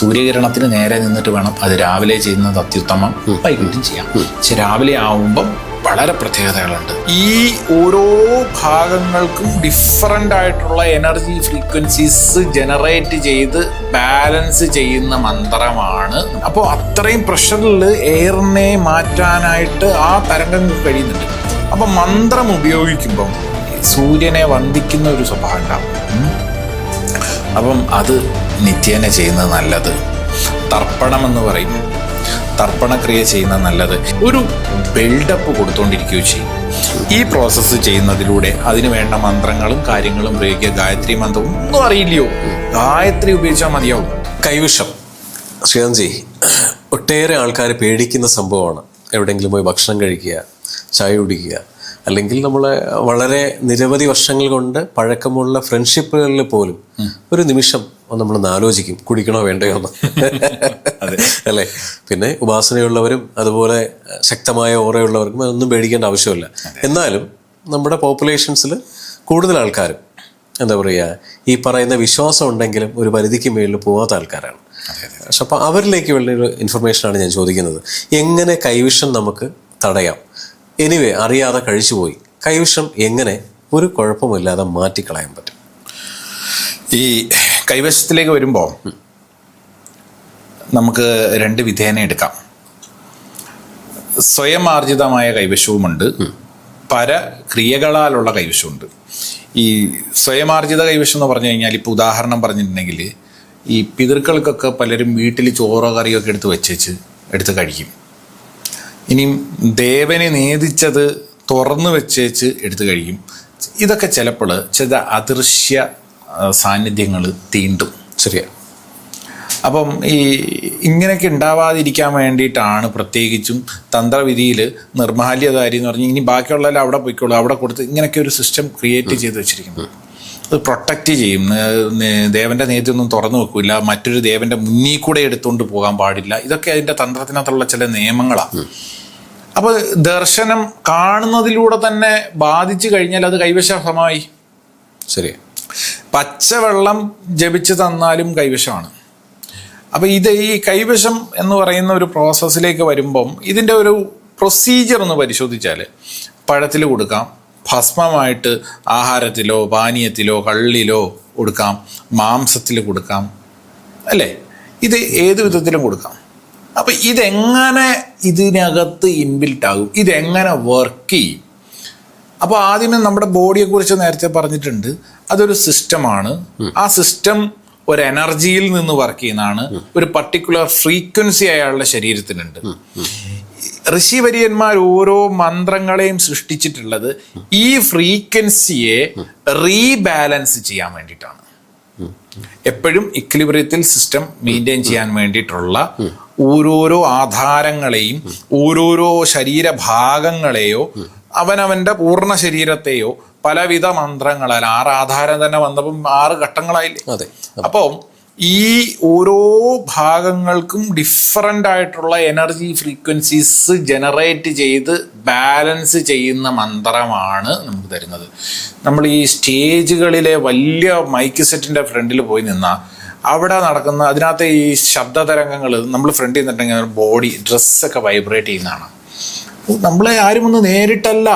സൂര്യകിരണത്തിന് നേരെ നിന്നിട്ട് വേണം അത് രാവിലെ ചെയ്യുന്നത് അത്യുത്തമം വൈകിട്ടും ചെയ്യാം. പക്ഷെ രാവിലെ ആവുമ്പം വളരെ പ്രത്യേകതകളുണ്ട്. ഈ ഓരോ ഭാഗങ്ങൾക്കും ഡിഫറന്റ് ആയിട്ടുള്ള എനർജി ഫ്രീക്വൻസീസ് ജനറേറ്റ് ചെയ്ത് ബാലൻസ് ചെയ്യുന്ന മന്ത്രമാണ്. അപ്പോൾ അത്രയും പ്രഷറിൽ എയറിനെ മാറ്റാനായിട്ട് ആ തരംഗങ്ങൾ കഴിയുന്നുണ്ട്. അപ്പം മന്ത്രം ഉപയോഗിക്കുമ്പം സൂര്യനെ വന്ദിക്കുന്ന ഒരു സ്വഭാവം ഉണ്ടാവും. അപ്പം അത് നിത്യേന ചെയ്യുന്നത് നല്ലത്. തർപ്പണം എന്ന് പറയും. തർപ്പണക്രിയ ചെയ്യുന്നത് നല്ലത്. ഒരു ബിൽഡപ്പ് കൊടുത്തുകൊണ്ടിരിക്കുകയും ചെയ്യും. ഈ പ്രോസസ്സ് ചെയ്യുന്നതിലൂടെ അതിന് വേണ്ട മന്ത്രങ്ങളും കാര്യങ്ങളും പ്രയോഗിക്കുക ഗായത്രി മന്ത്രം ഒന്നും അറിയില്ലയോ? ഗായത്രി ഉപയോഗിച്ചാൽ മതിയാവും. കൈവിഷം ശ്രീകാന്ത്ജി ഒട്ടേറെ ആൾക്കാർ പേടിക്കുന്ന സംഭവമാണ്. എവിടെയെങ്കിലും പോയി ഭക്ഷണം കഴിക്കുക ചായ കുടിക്കുക അല്ലെങ്കിൽ നമ്മളെ വളരെ നിരവധി വർഷങ്ങൾ കൊണ്ട് പഴക്കമുള്ള ഫ്രണ്ട്ഷിപ്പുകളിൽ പോലും ഒരു നിമിഷം നമ്മളൊന്ന് ആലോചിക്കും കുടിക്കണോ വേണ്ടയോ എന്ന്. അല്ലേ? പിന്നെ ഉപാസനയുള്ളവരും അതുപോലെ ശക്തമായ ഓറയുള്ളവർക്കും അതൊന്നും പേടിക്കേണ്ട ആവശ്യമില്ല. എന്നാലും നമ്മുടെ പോപ്പുലേഷൻസിൽ കൂടുതൽ ആൾക്കാരും എന്താ പറയുക ഈ പറയുന്ന വിശ്വാസം ഉണ്ടെങ്കിലും ഒരു പരിധിക്ക് മേളിൽ പോകാത്ത ആൾക്കാരാണ്. പക്ഷെ അപ്പോൾ അവരിലേക്ക് വലിയൊരു ഇൻഫർമേഷനാണ് ഞാൻ ചോദിക്കുന്നത്. എങ്ങനെ കൈവിഷം നമുക്ക് തടയാം? എനിവേ അറിയാതെ കഴിച്ചുപോയി. കൈവശം എങ്ങനെ? ഒരു കുഴപ്പമില്ലാതെ മാറ്റിക്കളയാൻ പറ്റും. ഈ കൈവശത്തിലേക്ക് വരുമ്പോൾ നമുക്ക് രണ്ട് വിധേന എടുക്കാം. സ്വയം ആർജിതമായ കൈവശവുമുണ്ട് പരക്രിയകളാലുള്ള കൈവശമുണ്ട് ഈ സ്വയമാർജിത കൈവശം എന്ന് പറഞ്ഞു കഴിഞ്ഞാൽ ഇപ്പോൾ ഉദാഹരണം പറഞ്ഞിട്ടുണ്ടെങ്കിൽ ഈ പിതൃക്കൾക്കൊക്കെ പലരും വീട്ടിൽ ചോറോ കറിയൊക്കെ എടുത്ത് വെച്ചേച്ച് എടുത്ത് കഴിക്കും. ഇനിയും ദേവനെ നേദിച്ചത് തുറന്നു വെച്ചേച്ച് എടുത്തു കഴിക്കും ഇതൊക്കെ ചിലപ്പോൾ ചില അദൃശ്യ സാന്നിധ്യങ്ങൾ തീണ്ടും. ശരിയാ. അപ്പം ഈ ഇങ്ങനെയൊക്കെ ഉണ്ടാവാതിരിക്കാൻ വേണ്ടിയിട്ടാണ് പ്രത്യേകിച്ചും തന്ത്രവിധിയിൽ നിർമാല്യധാരി എന്ന് പറഞ്ഞ് ഇനി ബാക്കിയുള്ളവരെ അവിടെ പോയിക്കോളൂ അവിടെ കൊടുത്ത് ഇങ്ങനെയൊക്കെ ഒരു സിസ്റ്റം ക്രിയേറ്റ് ചെയ്ത് വെച്ചിരിക്കുന്നത്. അത് പ്രൊട്ടക്റ്റ് ചെയ്യും. ദേവന്റെ നേതൃത്വം തുറന്നു വെക്കില്ല മറ്റൊരു ദേവന്റെ മുന്നിൽ കൂടെ എടുത്തുകൊണ്ട് പോകാൻ പാടില്ല. ഇതൊക്കെ അതിന്റെ തന്ത്രത്തിനകത്തുള്ള ചില നിയമങ്ങളാണ് അപ്പോൾ ദർശനം കാണുന്നതിലൂടെ തന്നെ ബാധിച്ചു കഴിഞ്ഞാൽ അത് കൈവശമായി ശരി. പച്ചവെള്ളം ജപിച്ചു തന്നാലും കൈവശമാണ്. അപ്പോൾ ഇത് ഈ കൈവശം എന്ന് പറയുന്ന ഒരു പ്രോസസ്സിലേക്ക് വരുമ്പം ഇതിന്റെ ഒരു പ്രൊസീജിയർ ഒന്ന് പരിശോധിച്ചാൽ പഴത്തിൽ കൊടുക്കാം. ഭസ്മമായിട്ട് ആഹാരത്തിലോ പാനീയത്തിലോ കള്ളിലോ കൊടുക്കാം. മാംസത്തിൽ കൊടുക്കാം. അല്ലേ? ഇത് ഏത് വിധത്തിലും കൊടുക്കാം. അപ്പം ഇതെങ്ങനെ ഇതിനകത്ത് ഇൻബിൽറ്റ് ആകും? ഇതെങ്ങനെ വർക്ക് ചെയ്യും? അപ്പോൾ ആദ്യമേ നമ്മുടെ ബോഡിയെക്കുറിച്ച് നേരത്തെ പറഞ്ഞിട്ടുണ്ട്. അതൊരു സിസ്റ്റമാണ് ആ സിസ്റ്റം ഒരു എനർജിയിൽ നിന്ന് വർക്ക് ചെയ്യുന്നതാണ്. ഒരു പർട്ടിക്കുലർ ഫ്രീക്വൻസി അയാളുടെ ശരീരത്തിനുണ്ട്. ഋഷിവര്യന്മാർ ഓരോ മന്ത്രങ്ങളെയും സൃഷ്ടിച്ചിട്ടുള്ളത് ഈ ഫ്രീക്വൻസിയെ റീബാലൻസ് ചെയ്യാൻ വേണ്ടിയിട്ടാണ്. എപ്പോഴും ഇക്ലിബ്രിയത്തിൽ സിസ്റ്റം മെയിന്റെയിൻ ചെയ്യാൻ വേണ്ടിയിട്ടുള്ള ഓരോരോ ആധാരങ്ങളെയും ഓരോരോ ശരീരഭാഗങ്ങളെയോ അവനവന്റെ പൂർണ ശരീരത്തെയോ പലവിധ മന്ത്രങ്ങളാൽ ആറ് ആധാരം തന്നെ വന്നപ്പം ആറ് ഘട്ടങ്ങളായില്ലേ? അപ്പം ഈ ഓരോ ഭാഗങ്ങൾക്കും ഡിഫറന്റ് ആയിട്ടുള്ള എനർജി ഫ്രീക്വൻസീസ് ജനറേറ്റ് ചെയ്ത് ബാലൻസ് ചെയ്യുന്ന മന്ത്രമാണ് നമുക്ക് തരുന്നത്. നമ്മൾ ഈ സ്റ്റേജുകളിലെ വലിയ മൈക്ക് സെറ്റിന്റെ ഫ്രണ്ടിൽ പോയി നിന്നാൽ അവിടെ നടക്കുന്ന അതിനകത്തെ ഈ ശബ്ദ തരംഗങ്ങൾ നമ്മൾ ഫ്രണ്ടിൽ നിന്നിട്ടുണ്ടെങ്കിൽ ബോഡി ഡ്രസ്സൊക്കെ വൈബ്രേറ്റ് ചെയ്യുന്നതാണ്. നമ്മളെ ആരും ഒന്ന് നേരിട്ടല്ല.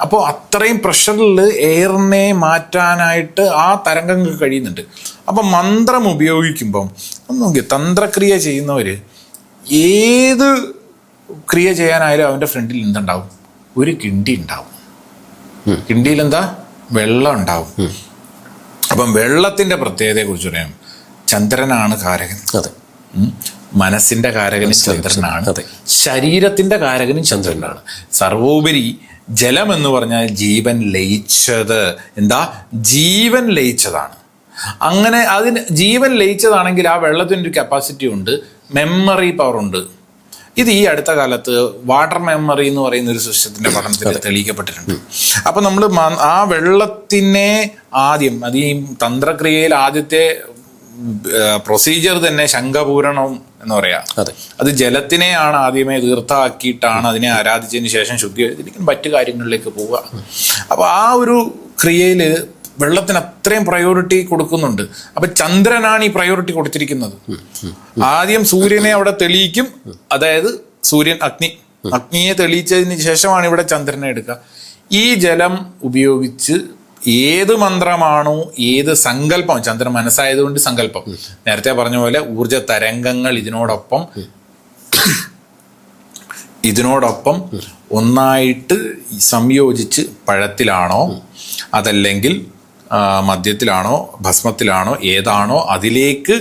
അപ്പോൾ അത്രയും പ്രഷറിൽ എയറിനെ മാറ്റാനായിട്ട് ആ തരംഗങ്ങൾക്ക് കഴിയുന്നുണ്ട്. അപ്പം മന്ത്രം ഉപയോഗിക്കുമ്പം ഒന്ന് നോക്കി തന്ത്രക്രിയ ചെയ്യുന്നവർ ഏത് ക്രിയ ചെയ്യാനായാലും അവന്റെ ഫ്രണ്ടിൽ എന്തുണ്ടാവും? ഒരു കിണ്ടി ഉണ്ടാവും. കിണ്ടിയിൽ എന്താ? വെള്ളം ഉണ്ടാവും. അപ്പം വെള്ളത്തിന്റെ പ്രത്യേകതയെക്കുറിച്ച് പറയാം. ചന്ദ്രനാണ് കാരകൻ. അതെ. മനസ്സിന്റെ മനസ്സിന്റെ കാരകനും ചന്ദ്രനാണ്. അതെ. ശരീരത്തിന്റെ കാരകനും ചന്ദ്രനാണ്. സർവോപരി ജലം എന്ന് പറഞ്ഞാൽ ജീവൻ ലയിച്ചത്. എന്താ? ജീവൻ ലയിച്ചതാണ്. അങ്ങനെ അതിന് ജീവൻ ലയിച്ചതാണെങ്കിൽ ആ വെള്ളത്തിന്റെ ഒരു കപ്പാസിറ്റി ഉണ്ട് മെമ്മറി പവർ ഉണ്ട്. ഇത് ഈ അടുത്ത കാലത്ത് വാട്ടർ മെമ്മറി എന്ന് പറയുന്ന ഒരു സിസ്റ്റത്തിന്റെ പഠനത്തിൽ തെളിയിക്കപ്പെട്ടിട്ടുണ്ട്. അപ്പൊ നമ്മൾ ആ വെള്ളത്തിനെ ആദ്യം അത് ഈ തന്ത്രക്രിയയിൽ ആദ്യത്തെ പ്രൊസീജിയർ തന്നെ ശംഖപൂരണം എന്ന് പറയാ. അതെ. ജലത്തിനെയാണ് ആദ്യമേ തീർത്ഥാക്കിയിട്ടാണ് അതിനെ ആരാധിച്ചതിന് ശേഷം ശുദ്ധി ചെയ്തിരിക്കുന്ന മറ്റു കാര്യങ്ങളിലേക്ക് പോവുക. അപ്പോൾ ആ ഒരു ക്രിയയിൽ വെള്ളത്തിന് അത്രയും പ്രയോറിറ്റി കൊടുക്കുന്നുണ്ട്. അപ്പൊ ചന്ദ്രനാണ് ഈ പ്രയോറിറ്റി കൊടുത്തിരിക്കുന്നത്. ആദ്യം സൂര്യനെ അവിടെ തെളിയിക്കും. അതായത് സൂര്യൻ അഗ്നി അഗ്നിയെ തെളിയിച്ചതിന് ശേഷമാണ് ഇവിടെ ചന്ദ്രനെ എടുക്കുക. ഈ ജലം ഉപയോഗിച്ച് ഏത് മന്ത്രമാണോ ഏത് സങ്കല്പം ചന്ദ്രൻ മനസ്സായതുകൊണ്ട് സങ്കല്പം. നേരത്തെ പറഞ്ഞ പോലെ ഊർജ തരംഗങ്ങൾ ഇതിനോടൊപ്പം ഇതിനോടൊപ്പം ഒന്നായിട്ട് സംയോജിച്ച് പഴത്തിലാണോ അതല്ലെങ്കിൽ മദ്യത്തിലാണോ ഭസ്മത്തിലാണോ ഏതാണോ അതിലേക്ക്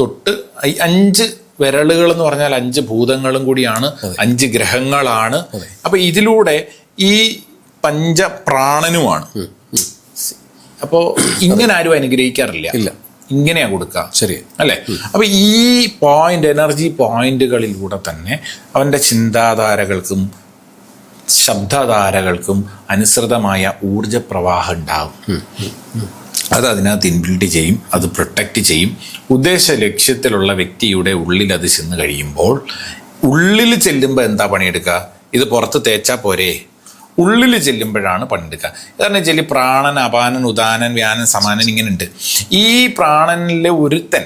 തൊട്ട് ഈ അഞ്ച് വിരലുകൾ എന്ന് പറഞ്ഞാൽ അഞ്ച് ഭൂതങ്ങളും കൂടിയാണ് അഞ്ച് ഗ്രഹങ്ങളാണ്. അപ്പൊ ഇതിലൂടെ ഈ പഞ്ചപ്രാണനുമാണ് അപ്പോ ഇങ്ങനെ ആരും അനുഗ്രഹിക്കാറില്ല. ഇല്ല. ഇങ്ങനെയാ കൊടുക്കുക ശരി. അല്ലേ? അപ്പൊ ഈ പോയിന്റ് എനർജി പോയിന്റുകളിലൂടെ തന്നെ അവന്റെ ചിന്താധാരകൾക്കും ശബ്ദധാരകൾക്കും അനുസൃതമായ ഊർജ പ്രവാഹം ഉണ്ടാകും അത് അതിനകത്ത് ഇൻബിൽഡ് ചെയ്യും അത് പ്രൊട്ടക്റ്റ് ചെയ്യും. ഉദ്ദേശ ലക്ഷ്യത്തിലുള്ള വ്യക്തിയുടെ ഉള്ളിൽ അത് ചെന്ന് കഴിയുമ്പോൾ ഉള്ളിൽ ചെല്ലുമ്പോൾ എന്താ പണിയെടുക്കുക ഇത് പുറത്ത് തേച്ചാൽ പോരെ. ഉള്ളിൽ ചെല്ലുമ്പോഴാണ് പണിയെടുക്കുക കാരണം വെച്ചാൽ പ്രാണൻ അപാനൻ ഉദാനൻ വ്യാനൻ സമാനൻ ഇങ്ങനെ ഉണ്ട് ഈ പ്രാണനിലെ ഒരുത്തൻ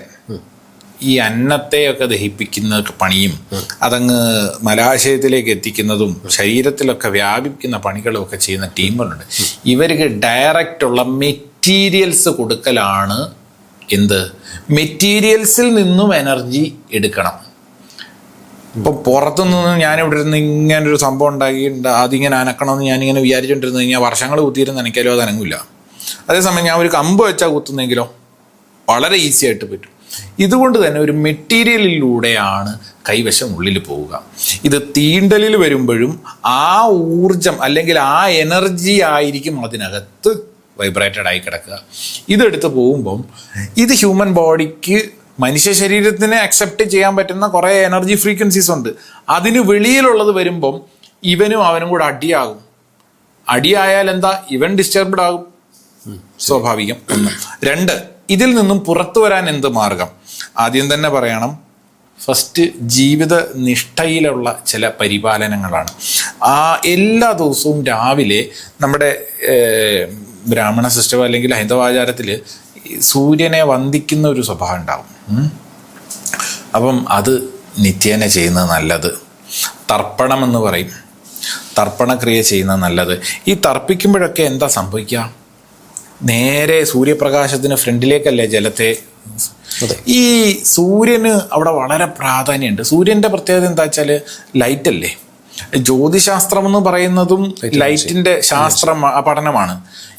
ഈ അന്നത്തെയൊക്കെ ദഹിപ്പിക്കുന്ന പണിയും അതങ്ങ് മലാശയത്തിലേക്ക് എത്തിക്കുന്നതും ശരീരത്തിലൊക്കെ വ്യാപിക്കുന്ന പണികളും ഒക്കെ ചെയ്യുന്ന ടീമുകളുണ്ട്. ഇവർക്ക് ഡയറക്റ്റ് ഉള്ള മെറ്റീരിയൽസ് കൊടുക്കലാണ് എന്ത്? മെറ്റീരിയൽസിൽ നിന്നും എനർജി എടുക്കണം. ഇപ്പൊ പുറത്തുനിന്ന് ഞാനിവിടെ ഇരുന്ന് ഇങ്ങനെ ഒരു സംഭവം ഉണ്ടാക്കിയിട്ടുണ്ട് അതിങ്ങനെ അനക്കണമെന്ന് ഞാനിങ്ങനെ വിചാരിച്ചുകൊണ്ടിരുന്നു കഴിഞ്ഞാൽ വർഷങ്ങൾ കുത്തിയിരുന്ന് നനയ്ക്കാലോ അത് അനങ്ങില്ല അതേസമയം ഞാൻ ഒരു കമ്പ് വെച്ചാൽ കുത്തുന്നെങ്കിലോ വളരെ ഈസി ആയിട്ട് പറ്റും. ഇതുകൊണ്ട് തന്നെ ഒരു മെറ്റീരിയലിലൂടെയാണ് കൈവശം ഉള്ളിൽ പോവുക. ഇത് തീണ്ടലിൽ വരുമ്പോഴും ആ ഊർജം അല്ലെങ്കിൽ ആ എനർജി ആയിരിക്കും അതിനകത്ത് വൈബ്രേറ്റഡ് ആയി കിടക്കുക. ഇതെടുത്ത് പോകുമ്പം ഇത് ഹ്യൂമൻ ബോഡിക്ക് മനുഷ്യ ശരീരത്തിന് അക്സെപ്റ്റ് ചെയ്യാൻ പറ്റുന്ന കുറേ എനർജി ഫ്രീക്വൻസീസ് ഉണ്ട്. അതിന് വെളിയിലുള്ളത് വരുമ്പം ഇവനും അവനും കൂടെ അടിയാകും. അടിയായാൽ എന്താ? ഇവൻ ഡിസ്റ്റർബ്ഡ് ആകും. സ്വാഭാവികം. ഒന്ന് രണ്ട് ഇതിൽ നിന്നും പുറത്തു വരാൻ എന്ത് മാർഗം? ആദ്യം തന്നെ പറയണം. ഫസ്റ്റ് ജീവിത നിഷ്ഠയിലുള്ള ചില പരിപാലനങ്ങളാണ്. ആ എല്ലാ ദിവസവും രാവിലെ നമ്മുടെ ബ്രാഹ്മണ സിസ്റ്റം അല്ലെങ്കിൽ ഹൈന്ദവാചാരത്തിൽ സൂര്യനെ വന്ദിക്കുന്ന ഒരു സ്വഭാവം ഉണ്ടാവും. അപ്പം അത് നിത്യേന ചെയ്യുന്നത് നല്ലത്. തർപ്പണം എന്ന് പറയും. തർപ്പണക്രിയ ചെയ്യുന്നത് നല്ലത്. ഈ തർപ്പിക്കുമ്പോഴൊക്കെ എന്താ സംഭവിക്കുക? നേരെ സൂര്യപ്രകാശത്തിന് ഫ്രണ്ടിലേക്കല്ലേ ജലത്തെ? ഈ സൂര്യന് അവിടെ വളരെ പ്രാധാന്യമുണ്ട്. സൂര്യന്റെ പ്രത്യേകത എന്താ വെച്ചാൽ ലൈറ്റ് അല്ലേ ജ്യോതിശാസ്ത്രം എന്ന് പറയുന്നതും ലൈറ്റിന്റെ ശാസ്ത്ര പഠനമാണ്.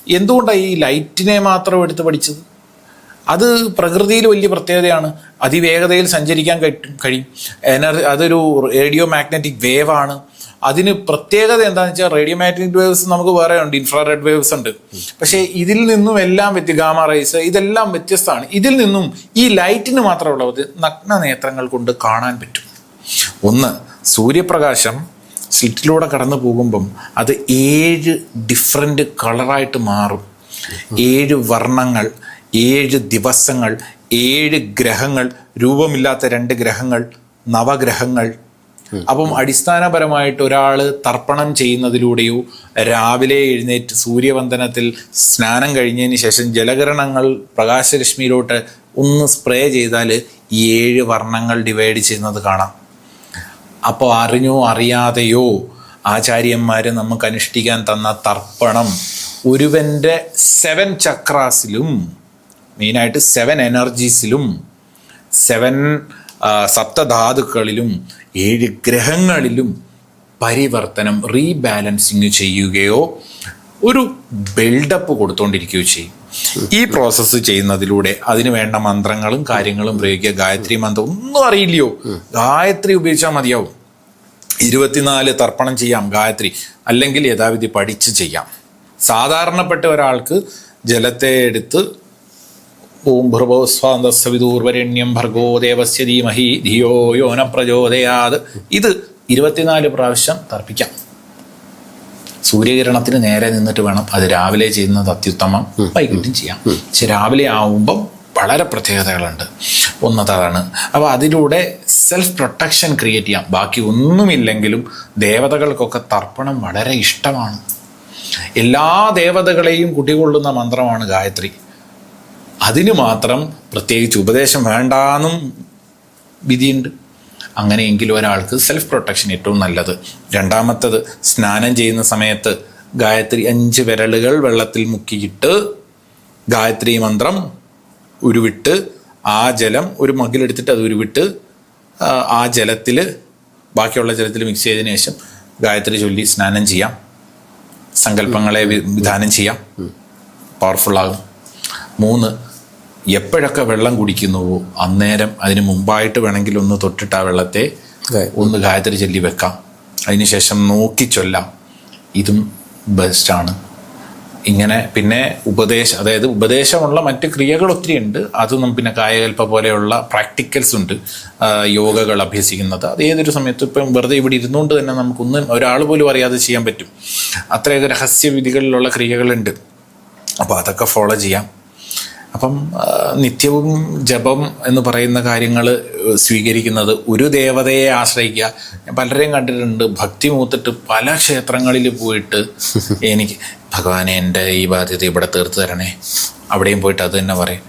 എന്തുകൊണ്ടാണ് ഈ ലൈറ്റിനെ മാത്രം എടുത്ത് പഠിച്ചത്? അത് പ്രകൃതിയിൽ വലിയ പ്രത്യേകതയാണ്. അതിവേഗതയിൽ സഞ്ചരിക്കാൻ കഴി- കഴിയും എനർജി അതൊരു റേഡിയോ മാഗ്നറ്റിക് ആണ് അതിന് പ്രത്യേകത എന്താണെന്ന് വെച്ചാൽ റേഡിയോ മാഗ്നറ്റിക് വേവ്സ് നമുക്ക് വേറെ ഉണ്ട് ഇൻഫ്രാറെഡ് വേവ്സ് ഉണ്ട്. പക്ഷേ ഇതിൽ നിന്നും എല്ലാം വ്യത്യ ഗാമ റൈസ് ഇതെല്ലാം വ്യത്യസ്തമാണ്. ഇതിൽ നിന്നും ഈ ലൈറ്റിന് മാത്രമുള്ളത് നഗ്ന നേത്രങ്ങൾ കൊണ്ട് കാണാൻ പറ്റും. ഒന്ന് സൂര്യപ്രകാശം സ്ലിറ്റിലൂടെ കടന്നു പോകുമ്പം അത് ഏഴ് ഡിഫറെന്റ് കളറായിട്ട് മാറും. ഏഴ് വർണങ്ങൾ ഏഴ് ദിവസങ്ങൾ ഏഴ് ഗ്രഹങ്ങൾ രൂപമില്ലാത്ത രണ്ട് ഗ്രഹങ്ങൾ നവഗ്രഹങ്ങൾ. അപ്പം അടിസ്ഥാനപരമായിട്ട് ഒരാൾ തർപ്പണം ചെയ്യുന്നതിലൂടെയോ രാവിലെ എഴുന്നേറ്റ് സൂര്യവന്ദനത്തിൽ സ്നാനം കഴിഞ്ഞതിന് ശേഷം ജലകിരണങ്ങൾ പ്രകാശരശ്മിയിലോട്ട് ഒന്ന് സ്പ്രേ ചെയ്താൽ ഏഴ് വർണങ്ങൾ ഡിവൈഡ് ചെയ്യുന്നത് കാണാം. അപ്പോൾ അറിഞ്ഞോ അറിയാതെയോ ആചാര്യന്മാർ നമുക്ക് അനുഷ്ഠിക്കാൻ തന്ന തർപ്പണം ഒരുവന്റെ സെവൻ ചക്രാസിലും മെയിനായിട്ട് സെവൻ എനർജീസിലും സെവൻ സപ്തധാതുക്കളിലും ഏഴ് ഗ്രഹങ്ങളിലും പരിവർത്തനം റീബാലൻസിങ് ചെയ്യുകയോ ഒരു ബിൽഡപ്പ് കൊടുത്തുകൊണ്ടിരിക്കുകയോ ചെയ്യും. ഈ പ്രോസസ്സ് ചെയ്യുന്നതിലൂടെ അതിന് വേണ്ട മന്ത്രങ്ങളും കാര്യങ്ങളും പ്രയോഗിക്കുക. ഗായത്രി മന്ത്രം ഒന്നും അറിയില്ലയോ? ഗായത്രി ഉപയോഗിച്ചാൽ മതിയാവും. ഇരുപത്തിനാല് തർപ്പണം ചെയ്യാം ഗായത്രി. അല്ലെങ്കിൽ യഥാവിധി പഠിച്ച് ചെയ്യാം. സാധാരണപ്പെട്ട ഒരാൾക്ക് ജലത്തെ എടുത്ത് ഓം ഭർഭോസ്വാന്തസ്വിദൂർവരണ്യം ഭർഗോ ദേവസ്യ ധീമഹി ധിയോ യോന പ്രചോദയാത് ഇത് ഇരുപത്തിനാല് പ്രാവശ്യം തർപ്പിക്കാം. സൂര്യകിരണത്തിന് നേരെ നിന്നിട്ട് വേണം അത് രാവിലെ ചെയ്യുന്നത് അത്യുത്തമം. വൈകിട്ടും ചെയ്യാം. പക്ഷെ രാവിലെ ആവുമ്പം വളരെ പ്രത്യേകതകളുണ്ട്. ഒന്നതാണ് അപ്പോൾ അതിലൂടെ സെൽഫ് പ്രൊട്ടക്ഷൻ ക്രിയേറ്റ് ചെയ്യാം. ബാക്കി ഒന്നുമില്ലെങ്കിലും ദേവതകൾക്കൊക്കെ തർപ്പണം വളരെ ഇഷ്ടമാണ്. എല്ലാ ദേവതകളെയും കുടികൊള്ളുന്ന മന്ത്രമാണ് ഗായത്രി. അതിന് മാത്രം പ്രത്യേകിച്ച് ഉപദേശം വേണ്ടാന്നും വിധിയുണ്ട്. അങ്ങനെയെങ്കിൽ ഒരാൾക്ക് സെൽഫ് പ്രൊട്ടക്ഷൻ ഏറ്റവും നല്ലത്. രണ്ടാമത്തത് സ്നാനം ചെയ്യുന്ന സമയത്ത് ഗായത്രി അഞ്ച് വിരലുകൾ വെള്ളത്തിൽ മുക്കിയിട്ട് ഗായത്രി മന്ത്രം ഉരുവിട്ട് ആ ജലം ഒരു മകിലെടുത്തിട്ട് അത് ഉരുവിട്ട് ആ, ആ ജലത്തിൽ ബാക്കിയുള്ള ജലത്തിൽ മിക്സ് ചെയ്തതിന് ശേഷം ഗായത്രി ചൊല്ലി സ്നാനം ചെയ്യാം. സങ്കല്പങ്ങളെ വിധാനം ചെയ്യാം. പവർഫുള്ളാകും മൂന്ന് എപ്പോഴൊക്കെ വെള്ളം കുടിക്കുന്നുവോ അന്നേരം അതിന് മുമ്പായിട്ട് വേണമെങ്കിൽ ഒന്ന് തൊട്ടിട്ട് ആ വെള്ളത്തെ ഒന്ന് ഗായത്രി ചൊല്ലി വെക്കാം. അതിനുശേഷം നോക്കി ചൊല്ലാം. ഇതും ബെസ്റ്റാണ് ഇങ്ങനെ പിന്നെ ഉപദേശം അതായത് ഉപദേശമുള്ള മറ്റ് ക്രിയകൾ ഒത്തിരി ഉണ്ട്. അതും പിന്നെ കായകൽപ്പ പോലെയുള്ള പ്രാക്ടിക്കൽസ് ഉണ്ട്. യോഗകൾ അഭ്യസിക്കുന്നത്. അത് ഏതൊരു സമയത്തും ഇപ്പം വെറുതെ ഇവിടെ ഇരുന്നുകൊണ്ട് തന്നെ നമുക്കൊന്നും ഒരാൾ പോലും അറിയാതെ ചെയ്യാൻ പറ്റും. അത്രയൊക്കെ രഹസ്യവിധികളിലുള്ള ക്രിയകളുണ്ട്. അപ്പോൾ അതൊക്കെ ഫോളോ ചെയ്യാം. അപ്പം നിത്യവും ജപം എന്ന് പറയുന്ന കാര്യങ്ങൾ സ്വീകരിക്കുന്നത് ഒരു ദേവതയെ ആശ്രയിക്കുക. ഞാൻ പലരെയും കണ്ടിട്ടുണ്ട്. ഭക്തി മൂത്തിട്ട് പല ക്ഷേത്രങ്ങളിൽ പോയിട്ട് എനിക്ക് ഭഗവാനെ എന്റെ ഈ ബാധ്യത ഇവിടെ തീർത്ത് തരണേ. അവിടെയും പോയിട്ട് അത് തന്നെ പറയും.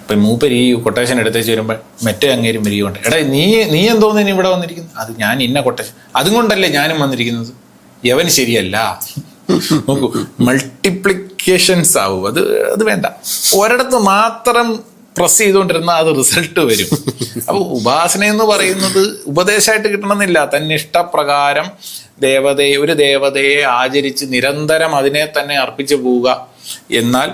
ഇപ്പം മൂപ്പര് ഈ കൊട്ടേഷൻ എടുത്തേച്ച് വരുമ്പോൾ മറ്റേ അങ്ങേരും വരികയുണ്ട്. എടാ നീ നീ എന്തോന്ന് നീ ഇവിടെ വന്നിരിക്കുന്നത് അത് ഞാൻ ഇന്ന കൊട്ടേഷൻ അതും കൊണ്ടല്ലേ ഞാനും വന്നിരിക്കുന്നത്? യവൻ ശരിയല്ല. നോക്കൂ മൾട്ടിപ്ലിക്കേഷൻസ് ആവും. അത് അത് വേണ്ട. ഒരിടത്ത് മാത്രം പ്രസ് ചെയ്തുകൊണ്ടിരുന്ന അത് റിസൾട്ട് വരും. അപ്പോൾ ഉപാസന എന്ന് പറയുന്നത് ഉപദേശമായിട്ട് കിട്ടണമെന്നില്ല. തന്നെ ഇഷ്ടപ്രകാരം ദേവതയെ ഒരു ദേവതയെ ആചരിച്ച് നിരന്തരം അതിനെ തന്നെ അർപ്പിച്ചു പോവുക. എന്നാൽ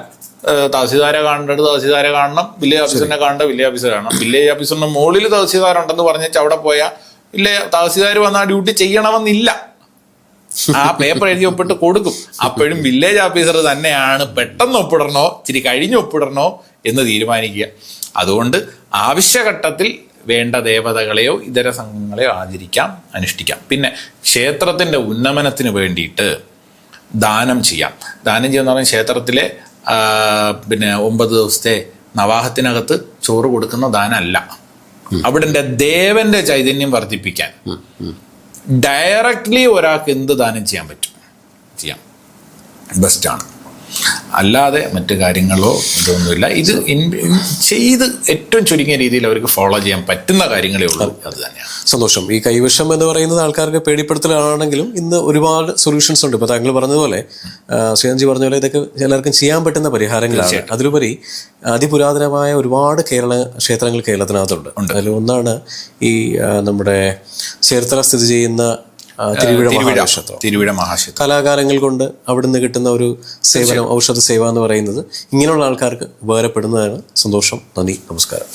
തഹസിൽദാരെ കാണേണ്ടത് തഹസിൽദാരെ കാണണം. വില്ലേജ് ഓഫീസറിനെ കാണേണ്ട വില്ലേജ് ഓഫീസർ കാണണം. വില്ലേജ് ഓഫീസറിന് മുകളിൽ തഹസിൽദാരുണ്ടെന്ന് പറഞ്ഞാൽ അവിടെ പോയാൽ ഇല്ലേ തഹസിൽദാർ വന്ന് ആ ഡ്യൂട്ടി ചെയ്യണമെന്നില്ല. ആ പേപ്പർ എഴുതി ഒപ്പിട്ട് കൊടുക്കും. അപ്പോഴും വില്ലേജ് ഓഫീസർ തന്നെയാണ് പെട്ടെന്ന് ഒപ്പിടണോ ഇച്ചിരി കഴിഞ്ഞ് ഒപ്പിടണോ എന്ന് തീരുമാനിക്കുക. അതുകൊണ്ട് ആവശ്യഘട്ടത്തിൽ വേണ്ട ദേവതകളെയോ ഇതര സംഘങ്ങളെയോ ആചരിക്കാം അനുഷ്ഠിക്കാം. പിന്നെ ക്ഷേത്രത്തിന്റെ ഉന്നമനത്തിന് വേണ്ടിയിട്ട് ദാനം ചെയ്യാം. ദാനം ചെയ്യുന്ന പറഞ്ഞാൽ ക്ഷേത്രത്തിലെ പിന്നെ ഒമ്പത് ദിവസത്തെ നവാഹത്തിനകത്ത് ചോറ് കൊടുക്കുന്ന ദാനമല്ല. അവിടെ ദേവന്റെ ചൈതന്യം വർദ്ധിപ്പിക്കാൻ. ഡയറക്റ്റ്ലി ഒരാൾക്ക് എന്ത് ദാനം ചെയ്യാൻ പറ്റും? ചെയ്യാം. ബെസ്റ്റാണ് അല്ലാതെ മറ്റു കാര്യങ്ങളോ ഇതൊന്നുമില്ല. ഇത് ചെയ്ത് ഏറ്റവും ചുരുങ്ങിയ രീതിയിൽ അവർക്ക് ഫോളോ ചെയ്യാൻ പറ്റുന്ന കാര്യങ്ങളേ ഉള്ളൂ. അത്. തന്നെയാണ് സന്തോഷം. ഈ കൈവശം എന്ന് പറയുന്നത് ആൾക്കാർക്ക് പേടിപ്പെടുത്തലാണെങ്കിലും ഇന്ന് ഒരുപാട് സൊല്യൂഷൻസ് ഉണ്ട്. ഇപ്പോൾ താങ്കൾ പറഞ്ഞതുപോലെ ശ്രീകാന്ത് ശ്രീകാന്ത്ജി പറഞ്ഞ പോലെ ഇതൊക്കെ എല്ലാവർക്കും ചെയ്യാൻ പറ്റുന്ന പരിഹാരങ്ങളാണ്. അതിലുപരി അതിപുരാതനമായ ഒരുപാട് കേരള ക്ഷേത്രങ്ങൾ കേരളത്തിനകത്തുണ്ട്. അതിൽ ഒന്നാണ് ഈ നമ്മുടെ ചേർത്തല സ്ഥിതി ചെയ്യുന്ന തിരുവിഴ മഹാക്ഷേത്രം തിരുവിഴ മഹാക്ഷേത്രം കലാകാരങ്ങൾ കൊണ്ട് അവിടുന്ന് കിട്ടുന്ന ഒരു സേവനം ഔഷധ സേവ എന്ന് പറയുന്നത് ഇങ്ങനെയുള്ള ആൾക്കാർക്ക് ഉപകാരപ്പെടുന്നതാണ്. സന്തോഷം നന്ദി നമസ്കാരം.